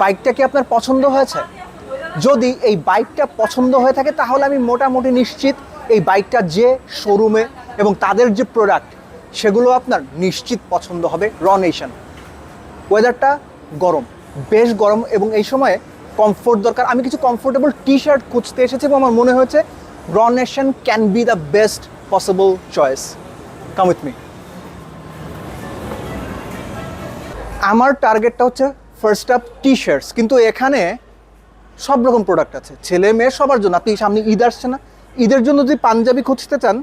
বাইকটা কি আপনার পছন্দ হয়েছে? যদি এই বাইকটা পছন্দ হয়ে থাকে, তাহলে আমি মোটামুটি নিশ্চিত এই বাইকটা যে শোরুমে এবং তাদের যে প্রোডাক্ট সেগুলো আপনার নিশ্চিত পছন্দ হবে রনেশন ওয়েদারটা গরম, বেশ গরম এবং এই সময়ে কমফোর্ট দরকার। আমি কিছু কমফোর্টেবল টি শার্ট খুঁজতে এসেছি এবং আমার মনে হয়েছে our nation can be the best possible choice come with me আমার টার্গেটটা হচ্ছে ফার্স্ট আপ টি শার্টস কিন্তু এখানে সব রকম প্রোডাক্ট আছে। ছেলে, মেয়ে, সবার জন্য। আপনি সামনে ঈদ আসছে না। ঈদের জন্য যদি পাঞ্জাবি খুঁজতে চান,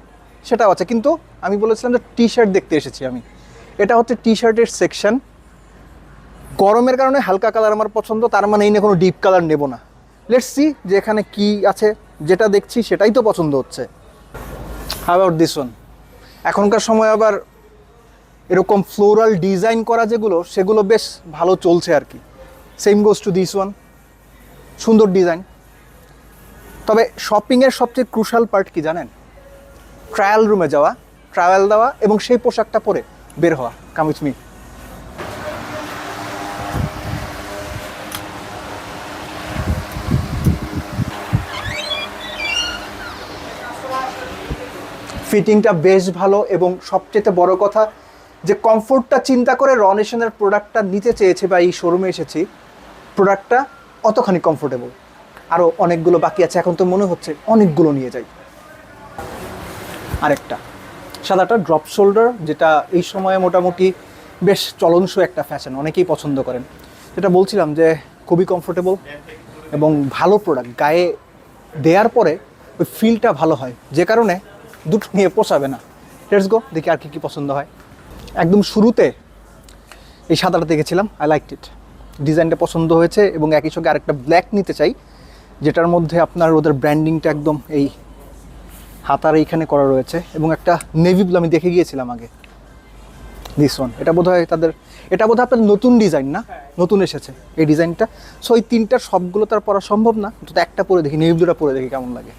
সেটাও আছে। কিন্তু আমি বলেছিলাম যে টি শার্ট দেখতে এসেছি আমি। এটা হচ্ছে টি শার্টের সেকশন গরমের কারণে হালকা কালার আমার পছন্দ। তার মানে এই নিয়ে কোনো ডিপ কালার নেব না। লেটস সি যে এখানে কি আছে। যেটা দেখছি সেটাই তো পছন্দ হচ্ছে। আবার দিস এখনকার সময় আবার এরকম ফ্লোরাল ডিজাইন করা যেগুলো, সেগুলো বেশ ভালো চলছে আর কি। Same goes to this one সুন্দর ডিজাইন তবে শপিংয়ের সবচেয়ে ক্রুশাল পার্ট কি জানেন? ট্রায়াল রুমে যাওয়া ট্রায়াল দেওয়া এবং সেই পোশাকটা পরে বের হওয়া। কাম উইথ মি ফিটিংটা বেশ ভালো এবং সবচেয়ে বড় কথা যে কমফোর্টটা চিন্তা করে রনেশনের প্রোডাক্টটা নিতে চেয়েছে বা এই শোরুমে এসেছি প্রোডাক্টটা অতখানি কমফোর্টেবল আরও অনেকগুলো বাকি আছে, এখন তো মনে হচ্ছে অনেকগুলো নিয়ে যাই। আরেকটা, সাদাটা ড্রপ শোল্ডার যেটা এই সময়ে মোটামুটি বেশ চলনসই একটা ফ্যাশন অনেকেই পছন্দ করেন। যেটা বলছিলাম যে খুবই কমফোর্টেবল এবং ভালো প্রোডাক্ট গায়ে দেওয়ার পরে ওই ফিলটা ভালো হয়। যে কারণে দুটো নিয়ে পোষাবে না। লেটস গো দেখি আর কী কী পছন্দ হয়। একদম শুরুতে এই সাদাটা দেখেছিলাম আই লাইক ইট ডিজাইনটা পছন্দ হয়েছে এবং একই সঙ্গে আরেকটা ব্ল্যাক নিতে চাই, যেটার মধ্যে আপনার ওদের ব্র্যান্ডিংটা একদম এই হাতার এইখানে করা রয়েছে এবং একটা নেভি ব্লু আমি দেখে গিয়েছিলাম আগে। দিস ওয়ান এটা বোধহয় তাদের, এটা বোধহয় আপনাদের নতুন ডিজাইন না? নতুন এসেছে এই ডিজাইনটা সো এই তিনটার সবগুলো তার পরা সম্ভব না। তো একটা পরে দেখি নেভি ব্লুটা পরে দেখি কেমন লাগে।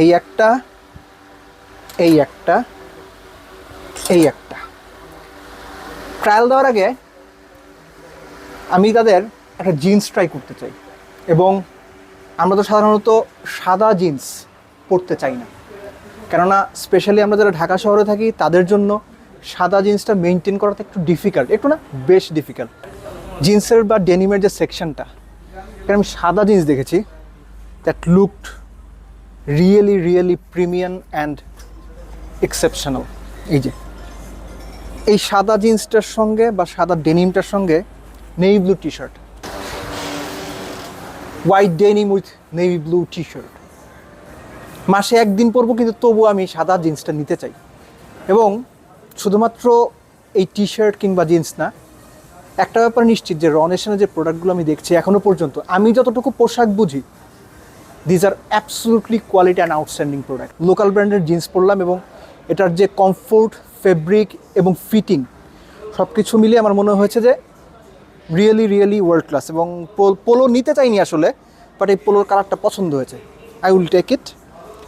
এই একটা এই একটা এই একটা। ট্রায়াল দেওয়ার আগে আমি তাদের একটা জিন্স ট্রাই করতে চাই। এবং আমরা তো সাধারণত সাদা জিন্স পরতে চাই না। কেননা স্পেশালি আমরা যারা ঢাকা শহরে থাকি, তাদের জন্য সাদা জিন্সটা মেনটেন করাটা একটু ডিফিকাল্ট একটু না বেশ ডিফিকাল্ট জিন্সের বা ডেনিমের যে সেকশনটা এখানে আমি সাদা জিন্স দেখেছি that looked really really premium and exceptional এই যে এই সাদা জিন্সটার সঙ্গে বা সাদা ডেনিমটার সঙ্গে navy blue T shirt white denim with navy blue T shirt মাসে একদিন পরবো, কিন্তু তবু আমি সাদা জিন্সটা নিতে চাই। এবং শুধুমাত্র এই টি শার্ট কিংবা জিন্স না, একটা ব্যাপার নিশ্চিত যে রনেশনের যে প্রোডাক্টগুলো আমি দেখছি এখনও পর্যন্ত, আমি যতটুকু পোশাক বুঝি these are absolutely quality and outstanding product local ব্র্যান্ডের জিন্স পরলাম এবং এটার যে কমফোর্ট ফেব্রিক এবং ফিটিং সব কিছু মিলিয়ে আমার মনে হয়েছে যে রিয়েলি রিয়েলি ওয়ার্ল্ড ক্লাস এবং পোল- নিতে চাইনি আসলে বাট এই পোলোর কালারটা পছন্দ হয়েছে। আই উইল টেক ইট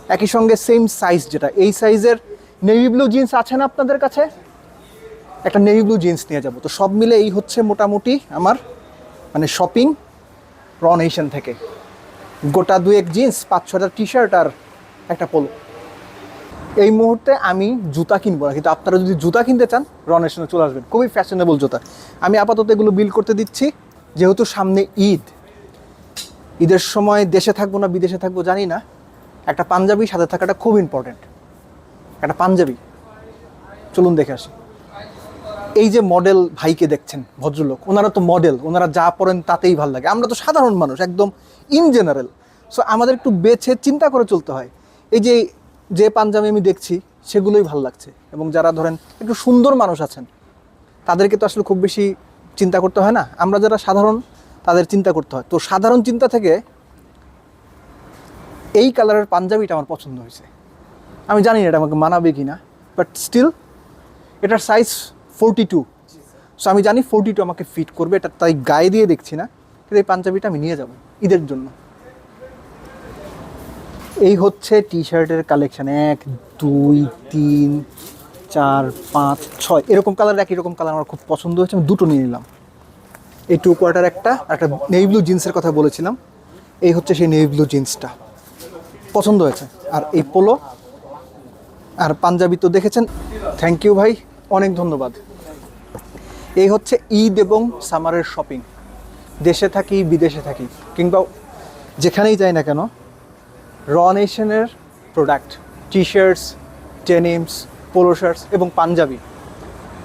একই সঙ্গে সেম সাইজ যেটা, এই সাইজের নেভি ব্লু জিন্স আছে না আপনাদের কাছে? একটা নেভি ব্লু জিন্স নিয়ে যাব। তো সব মিলে এই হচ্ছে মোটামুটি আমার মানে শপিং রন এশিয়ান থেকে। গোটা দুয়েক জিন্স পাঁচ ছটা টি শার্ট আর একটা পোলো এই মুহূর্তে আমি জুতা কিনবো না, কিন্তু আপনারা যদি জুতা কিনতে চান রনেশনে চলে আসবেন। খুবই ফ্যাশনেবল জুতা। আমি আপাতত এগুলো বিল করতে দিচ্ছি। যেহেতু সামনে ঈদ, ঈদের সময় দেশে থাকব না, বিদেশে থাকব জানি না, একটা পাঞ্জাবি সাথে থাকাটা খুব ইম্পর্টেন্ট একটা পাঞ্জাবি। চলুন দেখে আসি। এই যে মডেল ভাইকে দেখছেন, ভদ্রলোক, ওনারা তো মডেল ওনারা যা পড়েন তাতেই ভালো লাগে। আমরা তো সাধারণ মানুষ, একদম ইন জেনারেল সো আমাদের একটু বেছে চিন্তা করে চলতে হয়। এই যে যে পাঞ্জাবি আমি দেখছি, সেগুলোই ভালো লাগছে। এবং যারা ধরেন একটু সুন্দর মানুষ আছেন, তাদেরকে তো আসলে খুব বেশি চিন্তা করতে হয় না। আমরা যারা সাধারণ, তাদের চিন্তা করতে হয়। তো সাধারণ চিন্তা থেকে এই কালারের পাঞ্জাবিটা আমার পছন্দ হয়েছে। আমি জানি না এটা আমাকে মানাবে কি না বাট স্টিল এটার সাইজ ফোরটি টু সো আমি জানি ফোরটি টু আমাকে ফিট করবে, এটা তাই গায়ে দিয়ে দেখছি না, কিন্তু এই পাঞ্জাবিটা আমি নিয়ে যাব ঈদের জন্য। এই হচ্ছে টি শার্টের কালেকশন এক, দুই, তিন, চার, পাঁচ, ছয়। এরকম কালার একই রকম কালার আমার খুব পছন্দ হয়েছে। আমি দুটো নিয়ে নিলাম। এই টু কোয়ার্টার একটা একটা নেভি ব্লু জিন্সের কথা বলেছিলাম। এই হচ্ছে সেই নেভি ব্লু জিন্সটা পছন্দ হয়েছে। আর এই পোলো আর পাঞ্জাবি তো দেখেছেন। থ্যাংক ইউ ভাই, অনেক ধন্যবাদ। এই হচ্ছে ঈদ এবং সামারের শপিং দেশে থাকি, বিদেশে থাকি, কিংবা যেখানেই যাই না কেন র নেশনের product T shirts denims polo shirts এবং পাঞ্জাবি।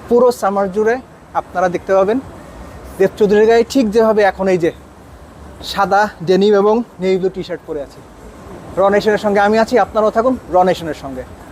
পুরো সামার জুড়ে আপনারা দেখতে পাবেন। দেব চৌধুরীর গায়ে ঠিক যেভাবে এখন এই যে সাদা ডেনিম এবং নেভি ব্লু টি শার্ট পরে আছে। র নেশনের সঙ্গে আমি আছি, আপনারাও থাকুন র নেশনের সঙ্গে।